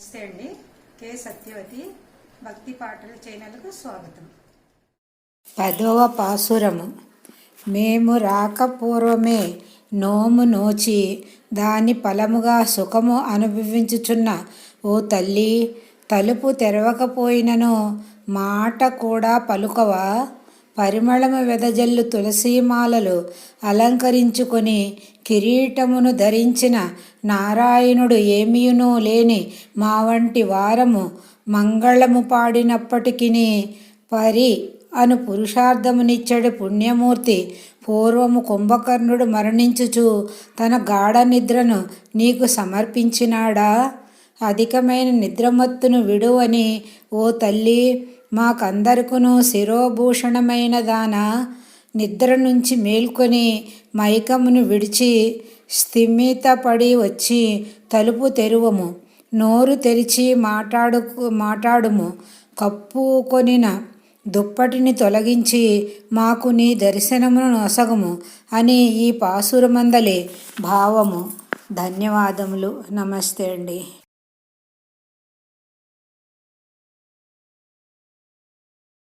నమస్తే అండి. కే సత్యవతి భక్తి పాటల ఛానల్కు స్వాగతం. పదవ పాసురము. మేము రాకపూర్వమే నోము నోచి దాని ఫలముగా సుఖము అనుభవించుచున్న ఓ తల్లి తలుపు తెరవకపోయినను మాట కూడా పలుకవా? పరిమళము వెదజల్లు తులసీమాలలు అలంకరించుకొని కిరీటమును ధరించిన నారాయణుడు ఏమీయునూ లేని మా వంటి వారము మంగళము పాడినప్పటికీ పరి అను పురుషార్థమునిచ్చడు పుణ్యమూర్తి పూర్వము కుంభకర్ణుడు మరణించుచు తన గాఢ నిద్రను నీకు సమర్పించినాడా? అధికమైన నిద్రమత్తును విడువని ఓ తల్లి మాకందరికును శిరోభూషణమైన దాన నిద్ర నుంచి మేల్కొని మైకమును విడిచి స్థిమితపడి వచ్చి తలుపు తెరువము. నోరు తెరిచి మాట్లాడు మాట్లాడుము కప్పుకొనిన దుప్పటిని తొలగించి మాకు నీ దర్శనమును నొసగము అని ఈ పాసురమందలి భావము. ధన్యవాదములు. నమస్తే అండి.